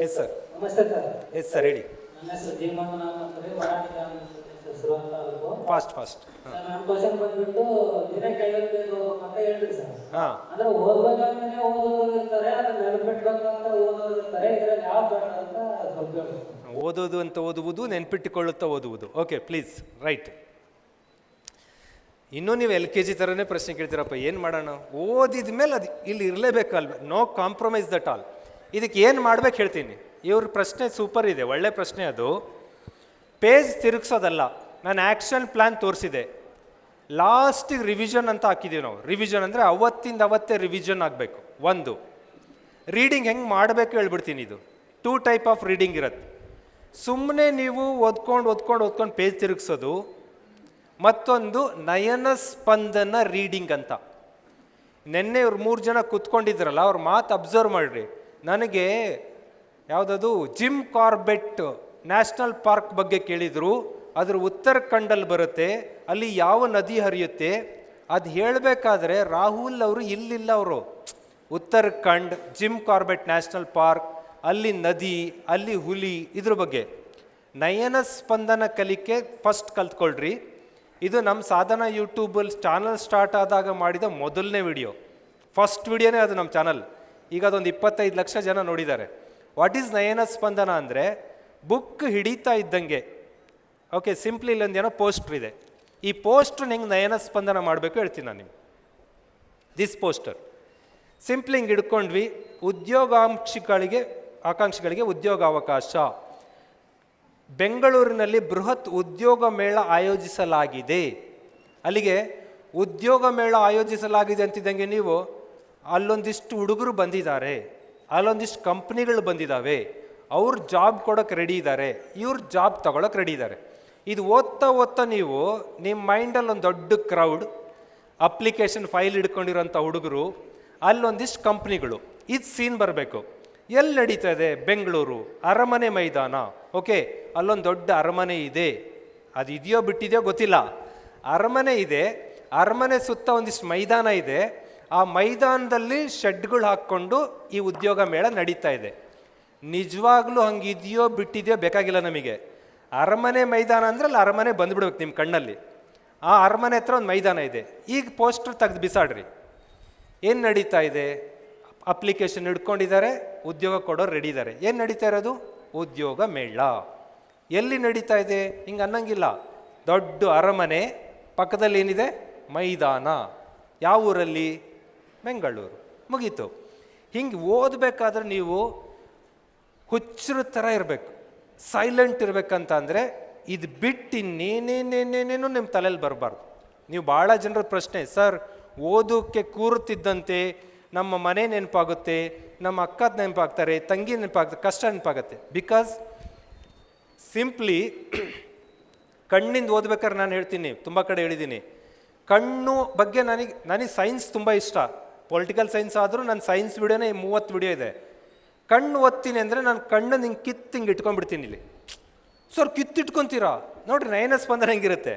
S sir ನಮಸ್ತೆ sir. Yes sir ಹೇಳಿ ನನ್ನ ಹೆಸರು ಜೀವನ ಅಂತಾರೆ ಮರಾಠಿ ಶುರುವಾತ ತಾಲೂಕು ಫಾಸ್ಟ್ ಫಾಸ್ಟ್ ಸರ್ ನನ್ನ ಕ್ವಶನ್ ಬಂದ್ಬಿಟ್ಟು ದಿನಕ್ಕೆ ಐವತ್ತು ಪೇಜ್ ಓದ್ಬೇಕು ಅಂತ ಹೇಳ್ರಿ ಸರ್. ಹಾಂ. ಅಂದ್ರೆ ಓದ್ಬೇಕಂತಾನೆ ಓದೋರು ಇರ್ತಾರೆ ಅದನ್ನ ನೆನಪಿಟ್ಬೇಕಂತ ಓದೋರು ಇರ್ತಾರೆ ಇದ್ರಲ್ಲಿ ಯಾವ ಬೆಟರ್ ಅಂತ ಸ್ವಲ್ಪ ಹೇಳಿ ಓದೋದು ಅಂತ ಓದುವುದು ನೆನ್ಪಿಟ್ಟುಕೊಳ್ಳುತ್ತಾ ಓದುವುದು. ಓಕೆ ಪ್ಲೀಸ್ ರೈಟ್ ಇನ್ನೂ ನೀವು ಎಲ್ ಕೆ ಜಿ ಥರನೇ ಪ್ರಶ್ನೆ ಕೇಳ್ತೀರಪ್ಪ ಏನು ಮಾಡೋಣ? ಓದಿದ ಮೇಲೆ ಅದು ಇಲ್ಲಿ ಇರಲೇಬೇಕಲ್ವ? ನೋ ಕಾಂಪ್ರಮೈಸ್ ದಟ್ ಆಲ್ ಇದಕ್ಕೆ ಏನು ಮಾಡ್ಬೇಕು ಹೇಳ್ತೀನಿ. ಇವ್ರ ಪ್ರಶ್ನೆ ಸೂಪರ್ ಇದೆ, ಒಳ್ಳೆ ಪ್ರಶ್ನೆ ಅದು. ಪೇಜ್ ತಿರುಗಿಸೋದಲ್ಲ, ನಾನು ಆ್ಯಕ್ಷನ್ ಪ್ಲ್ಯಾನ್ ತೋರಿಸಿದೆ. ಲಾಸ್ಟಿಗೆ ರಿವಿಷನ್ ಅಂತ ಹಾಕಿದ್ದೀವಿ ನಾವು. ರಿವಿಷನ್ ಅಂದರೆ ಅವತ್ತಿಂದ ಅವತ್ತೇ ರಿವಿಷನ್ ಆಗಬೇಕು. ಒಂದು ರೀಡಿಂಗ್ ಹೆಂಗೆ ಮಾಡಬೇಕು ಹೇಳ್ಬಿಡ್ತೀನಿ ಇದು. ಟೂ ಟೈಪ್ ಆಫ್ ರೀಡಿಂಗ್ ಇರುತ್ತೆ. ಸುಮ್ಮನೆ ನೀವು ಓದ್ಕೊಂಡು ಓದ್ಕೊಂಡು ಓದ್ಕೊಂಡು ಪೇಜ್ ತಿರುಗಿಸೋದು. ಮತ್ತೊಂದು, ನಯನ ಸ್ಪಂದನ ರೀಡಿಂಗ್ ಅಂತ. ನಿನ್ನೆ ಇವ್ರು ಮೂರು ಜನ ಕೂತ್ಕೊಂಡಿದ್ರಲ್ಲ, ಅವ್ರ ಮಾತು ಅಬ್ಸರ್ವ್ ಮಾಡಿರಿ. ನನಗೆ ಯಾವುದದು ಜಿಮ್ ಕಾರ್ಬೆಟ್ ನ್ಯಾಷನಲ್ ಪಾರ್ಕ್ ಬಗ್ಗೆ ಕೇಳಿದರು, ಅದ್ರ ಉತ್ತರಾಖಂಡಲ್ಲಿ ಬರುತ್ತೆ, ಅಲ್ಲಿ ಯಾವ ನದಿ ಹರಿಯುತ್ತೆ, ಅದು ಹೇಳಬೇಕಾದ್ರೆ ರಾಹುಲ್ ಅವರು ಇಲ್ಲಿಲ್ಲ ಅವರು. Uttarakhand Jim Corbett national park, ಅಲ್ಲಿ ನದಿ, ಅಲ್ಲಿ ಹುಲಿ, ಇದ್ರ ಬಗ್ಗೆ. ನಯನ ಸ್ಪಂದನ ಕಲಿಕೆ ಫಸ್ಟ್ ಕಲ್ತ್ಕೊಳ್ರಿ. ಇದು ನಮ್ಮ ಸಾಧನ ಯೂಟ್ಯೂಬಲ್ಲಿ ಚಾನಲ್ ಸ್ಟಾರ್ಟ್ ಆದಾಗ ಮಾಡಿದ ಮೊದಲನೇ ವಿಡಿಯೋ. ಫಸ್ಟ್ ವಿಡಿಯೋನೇ ಅದು ನಮ್ಮ ಚಾನಲ್. ಈಗ ಅದೊಂದು ಇಪ್ಪತ್ತೈದು ಲಕ್ಷ ಜನ ನೋಡಿದ್ದಾರೆ. ವಾಟ್ ಈಸ್ ನಯನ ಸ್ಪಂದನ ಅಂದರೆ ಬುಕ್ ಹಿಡಿತಾ ಇದ್ದಂಗೆ. ಓಕೆ ಸಿಂಪ್ಲಿ ಇಲ್ಲೊಂದು ಏನೋ ಪೋಸ್ಟ್ರ್ ಇದೆ. ಈ ಪೋಸ್ಟ್ರ್ ಹೆಂಗೆ ನಯನ ಸ್ಪಂದನ ಮಾಡಬೇಕು ಹೇಳ್ತೀನಿ ನಾನು ನಿಮ್ಗೆ. ದಿಸ್ ಪೋಸ್ಟರ್ ಸಿಂಪ್ಲಿ ಹಿಂಗೆ ಹಿಡ್ಕೊಂಡ್ವಿ ಉದ್ಯೋಗಾಂಕ್ಷಿಗಳಿಗೆ ಆಕಾಂಕ್ಷಿಗಳಿಗೆ ಉದ್ಯೋಗಾವಕಾಶ. ಬೆಂಗಳೂರಿನಲ್ಲಿ ಬೃಹತ್ ಉದ್ಯೋಗ ಮೇಳ ಆಯೋಜಿಸಲಾಗಿದೆ. ಅಲ್ಲಿಗೆ ಉದ್ಯೋಗ ಮೇಳ ಆಯೋಜಿಸಲಾಗಿದೆ ಅಂತಿದ್ದಂಗೆ ನೀವು ಅಲ್ಲೊಂದಿಷ್ಟು ಹುಡುಗರು ಬಂದಿದ್ದಾರೆ, ಅಲ್ಲೊಂದಿಷ್ಟು ಕಂಪ್ನಿಗಳು ಬಂದಿದ್ದಾವೆ, ಅವ್ರು ಜಾಬ್ ಕೊಡೋಕೆ ರೆಡಿ ಇದ್ದಾರೆ, ಇವ್ರ ಜಾಬ್ ತಗೊಳಕ್ಕೆ ರೆಡಿ ಇದ್ದಾರೆ. ಇದು ಓದ್ತಾ ಓದ್ತಾ ನೀವು ನಿಮ್ಮ ಮೈಂಡಲ್ಲಿ ಒಂದು ದೊಡ್ಡ ಕ್ರೌಡ್ ಅಪ್ಲಿಕೇಶನ್ ಫೈಲ್ ಹಿಡ್ಕೊಂಡಿರೋಂಥ ಹುಡುಗರು, ಅಲ್ಲೊಂದಿಷ್ಟು ಕಂಪ್ನಿಗಳು, ಇದು ಸೀನ್ ಬರಬೇಕು. ಎಲ್ಲಿ ನಡೀತಾ ಇದೆ? ಬೆಂಗಳೂರು, ಅರಮನೆ ಮೈದಾನ, ಓಕೆ, ಅಲ್ಲೊಂದು ದೊಡ್ಡ ಅರಮನೆ ಇದೆ. ಅದು ಇದೆಯೋ ಬಿಟ್ಟಿದೆಯೋ ಗೊತ್ತಿಲ್ಲ. ಅರಮನೆ ಇದೆ, ಅರಮನೆ ಸುತ್ತ ಒಂದಿಷ್ಟು ಮೈದಾನ ಇದೆ ಆ ಮೈದಾನದಲ್ಲಿ ಶೆಡ್ಗಳು ಹಾಕ್ಕೊಂಡು ಈ ಉದ್ಯೋಗ ಮೇಳ ನಡೀತಾ ಇದೆ. ನಿಜವಾಗ್ಲೂ ಹಂಗಿದೆಯೋ ಬಿಟ್ಟಿದೆಯೋ ಬೇಕಾಗಿಲ್ಲ ನಮಗೆ. ಅರಮನೆ ಮೈದಾನ ಅಂದ್ರೆ ಅಲ್ಲಿ ಅರಮನೆ ಬಂದ್ಬಿಡ್ಬೇಕು ನಿಮ್ಮ ಕಣ್ಣಲ್ಲಿ. ಆ ಅರಮನೆ ಹತ್ರ ಒಂದು ಮೈದಾನ ಇದೆ. ಈಗ ಪೋಸ್ಟರ್ ತೆಗೆದು ಬಿಸಾಡ್ರಿ. ಏನು ನಡೀತಾ ಇದೆ? ಅಪ್ಲಿಕೇಶನ್ ಹಿಡ್ಕೊಂಡಿದ್ದಾರೆ, ಉದ್ಯೋಗ ಕೊಡೋರು ರೆಡಿ ಇದ್ದಾರೆ ಏನು ನಡೀತಾ ಇರೋದು? ಉದ್ಯೋಗ ಮೇಳ. ಎಲ್ಲಿ ನಡೀತಾ ಇದೆ? ಹಿಂಗೆ ಅನ್ನಂಗಿಲ್ಲ. ದೊಡ್ಡ ಅರಮನೆ, ಪಕ್ಕದಲ್ಲಿ ಏನಿದೆ? ಮೈದಾನ. ಯಾವ ಊರಲ್ಲಿ? ಬೆಂಗಳೂರು. ಮುಗೀತು. ಹಿಂಗೆ ಓದಬೇಕಾದ್ರೆ ನೀವು ಹುಚ್ಚರ ಥರ ಇರಬೇಕು. ಸೈಲೆಂಟ್ ಇರಬೇಕಂತ ಅಂದರೆ ಇದು ಬಿಟ್ಟು ಇನ್ನೇನೇನೇನೇನೇನು ನಿಮ್ಮ ತಲೆಯಲ್ಲಿ ಬರಬಾರ್ದು. ನೀವು ಭಾಳ ಜನರ ಪ್ರಶ್ನೆ, ಸರ್ ಓದೋಕ್ಕೆ ಕೂರುತ್ತಿದ್ದಂತೆ ನಮ್ಮ ಮನೆ ನೆನಪಾಗುತ್ತೆ, ನಮ್ಮ ಅಕ್ಕದ ನೆನಪಾಗ್ತಾರೆ, ತಂಗಿ ನೆನಪಾಗ್ತಾರೆ ಕಷ್ಟ ನೆನಪಾಗುತ್ತೆ. ಬಿಕಾಸ್ ಸಿಂಪ್ಲಿ ಕಣ್ಣಿಂದ ಓದ್ಬೇಕಾದ್ರೆ ನಾನು ಹೇಳ್ತೀನಿ, ತುಂಬ ಕಡೆ ಹೇಳಿದ್ದೀನಿ. ಕಣ್ಣು ಬಗ್ಗೆ ನನಗೆ ನನಗೆ ಸೈನ್ಸ್ ತುಂಬ ಇಷ್ಟ. ಪೊಲಿಟಿಕಲ್ ಸೈನ್ಸ್ ಆದರೂ ನನ್ನ ಸೈನ್ಸ್ ವಿಡಿಯೋನೇ ಮೂವತ್ತು ವಿಡಿಯೋ ಇದೆ. ಕಣ್ಣು ಓದ್ತೀನಿ ಅಂದರೆ ನಾನು ಕಣ್ಣು ಹಿಂಗೆ ಕಿತ್ತು ಹಿಂಗೆ ಇಟ್ಕೊಂಡ್ಬಿಡ್ತೀನಿ ಇಲ್ಲಿ. ಸರ್ ಕಿತ್ತಿಟ್ಕೊಂತೀರಾ ನೋಡ್ರಿ, ನಯನ ಸ್ಪಂದನ ಹೆಂಗಿರುತ್ತೆ?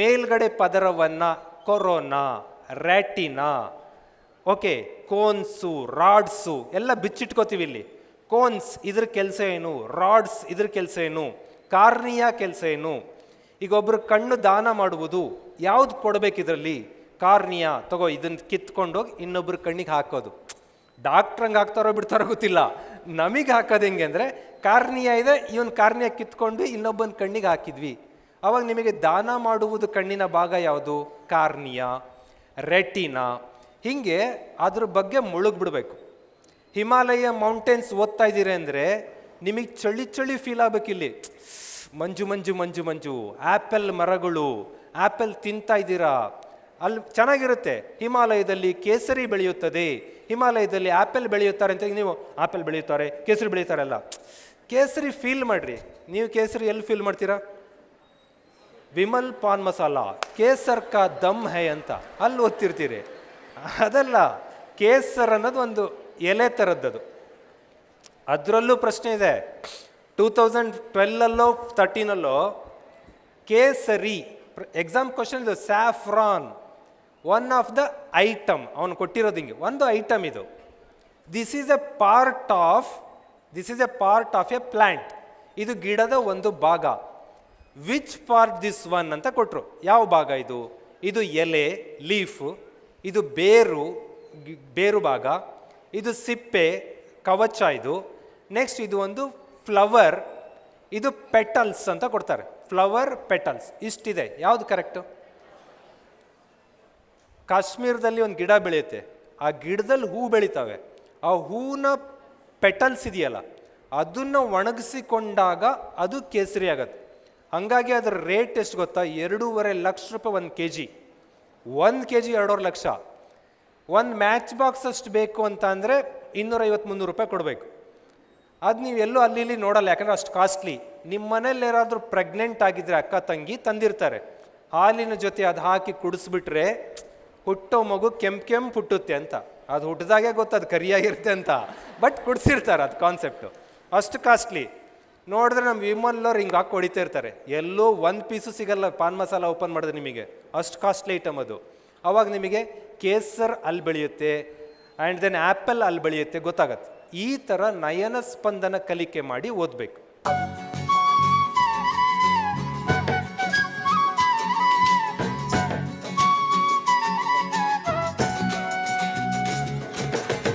ಮೇಲ್ಗಡೆ ಪದರವನ್ನು, cornea retina okay, cones, rods, ಎಲ್ಲ ಬಿಚ್ಚಿಟ್ಕೋತೀವಿ ಇಲ್ಲಿ. ಕೋನ್ಸ್ ಇದ್ರ ಕೆಲಸ ಏನು? ರಾಡ್ಸ್ ಇದ್ರ ಕೆಲಸ ಏನು? ಕಾರ್ನಿಯಾ ಕೆಲಸ ಏನು? ಈಗ ಒಬ್ಬರು ಕಣ್ಣು ದಾನ ಮಾಡುವುದು ಯಾವುದು ಕೊಡಬೇಕು ಇದರಲ್ಲಿ ಕಾರ್ನಿಯಾ, ತಗೋ ಇದನ್ನು ಕಿತ್ಕೊಂಡೋಗಿ ಇನ್ನೊಬ್ಬರು ಕಣ್ಣಿಗೆ ಹಾಕೋದು. ಡಾಕ್ಟ್ರ್ ಹಂಗೆ ಹಾಕ್ತಾರೋ ಬಿಡ್ತಾರೋ ಗೊತ್ತಿಲ್ಲ. ನಮಗೆ ಹಾಕೋದು ಹೆಂಗೆ ಅಂದರೆ, ಕಾರ್ನಿಯಾ ಇದೆ, ಇವನ್ ಕಾರ್ನಿಯಾ ಕಿತ್ಕೊಂಡು ಇನ್ನೊಬ್ಬನ ಕಣ್ಣಿಗೆ ಹಾಕಿದ್ವಿ. ಅವಾಗ ನಿಮಗೆ ದಾನ ಮಾಡುವುದು ಕಣ್ಣಿನ ಭಾಗ ಯಾವುದು? Cornea, retina. ಹೀಗೆ ಅದ್ರ ಬಗ್ಗೆ ಮುಳುಗ್ಬಿಡ್ಬೇಕು. ಹಿಮಾಲಯ ಮೌಂಟೇನ್ಸ್ ಓದ್ತಾ ಇದ್ದೀರಿ ಅಂದರೆ, ನಿಮಗೆ ಚಳಿ ಚಳಿ ಫೀಲ್ ಆಗ್ಬೇಕಿಲ್ಲಿ ಮಂಜು ಮಂಜು ಮಂಜು ಮಂಜು. ಆ್ಯಪಲ್ ಮರಗಳು ಆ್ಯಪಲ್ ತಿಂತಾ ಇದ್ದೀರಾ? ಅಲ್ಲಿ ಚೆನ್ನಾಗಿರುತ್ತೆ. ಹಿಮಾಲಯದಲ್ಲಿ ಕೇಸರಿ ಬೆಳೆಯುತ್ತದೆ. ಹಿಮಾಲಯದಲ್ಲಿ ಆ್ಯಪಲ್ ಬೆಳೆಯುತ್ತಾರೆ ಅಂತ ನೀವು ಆ್ಯಪಲ್ ಬೆಳೆಯುತ್ತಾರೆ, ಕೇಸರಿ ಬೆಳೆಯುತ್ತಾರೆ ಅಲ್ಲ ಕೇಸರಿ ಫೀಲ್ ಮಾಡ್ರಿ. ನೀವು ಕೇಸರಿ ಎಲ್ಲಿ ಫೀಲ್ ಮಾಡ್ತೀರಾ? ವಿಮಲ್ ಪಾನ್ ಮಸಾಲ, ಕೇಸರ್ ಕಾ ದಮ್ ಹೈ ಅಂತ. ಅಲ್ಲಿ ಓದ್ತಿರ್ತೀರಿ. ಅದಲ್ಲ, ಕೇಸರ್ ಅನ್ನೋದು ಒಂದು ಎಲೆ ಥರದ್ದದು. ಅದರಲ್ಲೂ ಪ್ರಶ್ನೆ ಇದೆ. ಟೂ ತೌಸಂಡ್ ಟ್ವೆಲ್ಲಲ್ಲೋ ತರ್ಟೀನಲ್ಲೋ ಕೇಸರಿ, ಎಕ್ಸಾಮ್ ಕ್ವಶನ್ ಇದು saffron one of the item ಅವನು ಕೊಟ್ಟಿರೋದು ಹಿಂಗೆ. ಒಂದು ಐಟಮ್ ಇದು. This is a part of this is a part of a plant ಇದು ಗಿಡದ ಒಂದು ಭಾಗ. ವಿಚ್ ಪಾರ್ಟ್ ದಿಸ್ ಒನ್ ಅಂತ ಕೊಟ್ಟರು ಯಾವ ಭಾಗ ಇದು? ಇದು ಎಲೆ ಲೀಫ್ ಇದು ಬೇರು ಬೇರು ಭಾಗ. ಇದು ಸಿಪ್ಪೆ, ಕವಚ ಇದು. ನೆಕ್ಸ್ಟ್ ಇದು ಒಂದು ಫ್ಲವರ್ ಇದು ಪೆಟಲ್ಸ್ ಅಂತ ಕೊಡ್ತಾರೆ. ಫ್ಲವರ್ ಪೆಟಲ್ಸ್ ಇಷ್ಟಿದೆ. ಯಾವುದು ಕರೆಕ್ಟು ಕಾಶ್ಮೀರದಲ್ಲಿ ಒಂದು ಗಿಡ ಬೆಳೆಯುತ್ತೆ. ಆ ಗಿಡದಲ್ಲಿ ಹೂ ಬೆಳಿತಾವೆ. ಆ ಹೂವಿನ ಪೆಟಲ್ಸ್ ಇದೆಯಲ್ಲ, ಅದನ್ನು ಒಣಗಿಸಿಕೊಂಡಾಗ ಅದು ಕೇಸರಿ ಆಗತ್ತೆ. ಹಂಗಾಗಿ ಅದರ ರೇಟ್ ಎಷ್ಟು ಗೊತ್ತಾ? ಎರಡೂವರೆ ಲಕ್ಷ ರೂಪಾಯಿ ಒಂದು ಕೆ ಜಿ ಒಂದು ಕೆ ಜಿ ಎರಡೂವರೆ ಲಕ್ಷ. ಒಂದು ಮ್ಯಾಚ್ ಬಾಕ್ಸ್ ಅಷ್ಟು ಬೇಕು ಅಂತ ಅಂದರೆ ಇನ್ನೂರೈವತ್ತು ಮುನ್ನೂರು ರೂಪಾಯಿ ಕೊಡಬೇಕು. ಅದು ನೀವು ಎಲ್ಲೂ ಅಲ್ಲಿ ಇಲ್ಲಿ ನೋಡಲ್ಲ, ಯಾಕಂದರೆ ಅಷ್ಟು ಕಾಸ್ಟ್ಲಿ ನಿಮ್ಮ ಮನೇಲಿ ಯಾರಾದರೂ ಪ್ರೆಗ್ನೆಂಟ್ ಆಗಿದ್ದರೆ ಅಕ್ಕ, ತಂಗಿ ತಂದಿರ್ತಾರೆ. ಹಾಲಿನ ಜೊತೆ ಅದು ಹಾಕಿ ಕುಡಿಸ್ಬಿಟ್ರೆ ಹುಟ್ಟೋ ಮಗು ಕೆಂಪು ಕೆಂಪು ಹುಟ್ಟುತ್ತೆ ಅಂತ. ಅದು ಹುಟ್ಟಿದಾಗೆ ಗೊತ್ತು, ಅದು ಕರಿಯಾಗಿರುತ್ತೆ ಅಂತ. ಬಟ್ ಕುಡಿಸಿರ್ತಾರೆ ಅದು ಕಾನ್ಸೆಪ್ಟು ಅಷ್ಟು ಕಾಸ್ಟ್ಲಿ ನೋಡಿದ್ರೆ ನಮ್ಮ ವಿಮಲ್ಲವ್ರು ಹಿಂಗೆ ಹಾಕಿ ಹೊಡಿತಾ ಇರ್ತಾರೆ. ಎಲ್ಲೋ ಒಂದು ಪೀಸು ಸಿಗಲ್ಲ, ಪಾನ್ ಮಸಾಲ ಓಪನ್ ಮಾಡಿದ್ರೆ ನಿಮಗೆ. ಅಷ್ಟು ಕಾಸ್ಟ್ಲಿ ಐಟಮ್ ಅದು. ಅವಾಗ ನಿಮಗೆ ಕೇಸರ್ ಅಲ್ಲಿ ಬೆಳೆಯುತ್ತೆ ಆ್ಯಂಡ್ ದೆನ್ ಆ್ಯಪಲ್ ಅಲ್ಲಿ ಬೆಳೆಯುತ್ತೆ, ಗೊತ್ತಾಗತ್ತೆ. ಈ ಥರ ನಯನ ಸ್ಪಂದನ ಕಲಿಕೆ ಮಾಡಿ ಓದಬೇಕು.